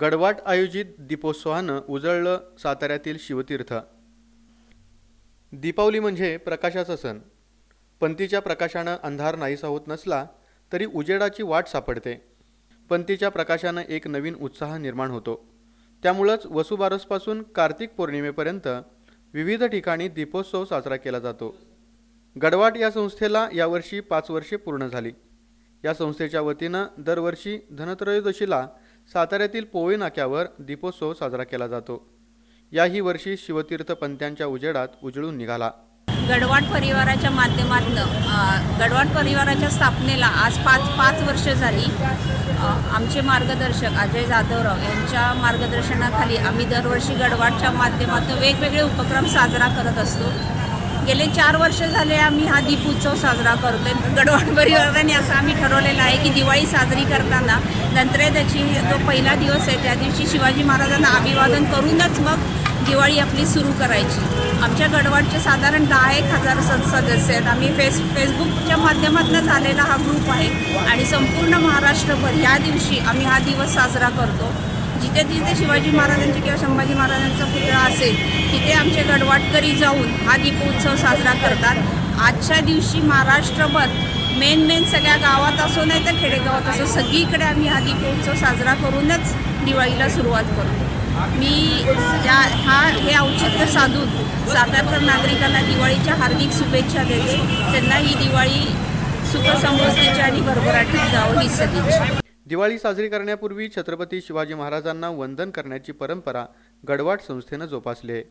गडवाट आयोजित दीपोत्सवानं उजळलं साताऱ्यातील शिवतीर्थ. दीपावली म्हणजे प्रकाशाचा सण. पंतीच्या प्रकाशानं अंधार नाहीसा होत नसला तरी उजेडाची वाट सापडते. पंतीच्या प्रकाशानं एक नवीन उत्साह निर्माण होतो. त्यामुळंच वसुबारसपासून कार्तिक पौर्णिमेपर्यंत विविध ठिकाणी दीपोत्सव साजरा केला जातो. गडवाट या संस्थेला यावर्षी पाच वर्षे पूर्ण झाली. या संस्थेच्या वतीनं दरवर्षी धनत्रयोदशीला साताऱ्यातील पोळी नाक्यावर दीपोत्सव साजरा केला जातो. याही वर्षी शिवतीर्थ पंथ्यांच्या उजेडात उजळून निघाला. गडवाट परिवाराच्या माध्यमातून गडवाट परिवाराच्या स्थापनेला आज पाच पाच वर्ष झाली. आमचे मार्गदर्शक अजय जाधवराव यांच्या मार्गदर्शनाखाली आम्ही दरवर्षी गडवाटच्या माध्यमातून वेगवेगळे उपक्रम साजरा करत असतो. गेले चार वर्ष झाले आम्ही हा दीपोत्सव साजरा करतोय. गडवाट परिवर्तन असं आम्ही ठरवलेलं आहे की दिवाळी साजरी करताना धनत्रयोदशी जो पहिला दिवस आहे त्या दिवशी शिवाजी महाराजांना अभिवादन करूनच मग दिवाळी आपली सुरू करायची. आमच्या गडवाडचे साधारण दहा एक हजार स- सदस्य आहेत. आम्ही फेस फेसबुकच्या माध्यमातून झालेला हा ग्रुप आहे आणि संपूर्ण महाराष्ट्रभर ह्या दिवशी आम्ही हा दिवस साजरा करतो. जिथे जिथे शिवाजी महाराजांची किंवा संभाजी महाराजांचा पुतळा असेल तिथे आमचे गडवाटकरी जाऊन हा दीपोत्सव साजरा करतात. आजच्या दिवशी महाराष्ट्रभर मेन मेन सगळ्या गावात असो नाही तर खेडेगावात असो सगळीकडे आम्ही हा दीपोत्सव साजरा करूनच दिवाळीला सुरुवात करतो मी या हा हे औचित्य साधून सातारकर नागरिकांना दिवाळीच्या हार्दिक शुभेच्छा देते. त्यांना ही दिवाळी सुखसमृद्धीची आणि भरभराटीत जावं ही सदिच्छा. दिवाळी साजरी करण्यापूर्वी छत्रपती शिवाजी महाराजांना वंदन करण्याची परंपरा गडवाट संस्थेनं जोपासली आहे.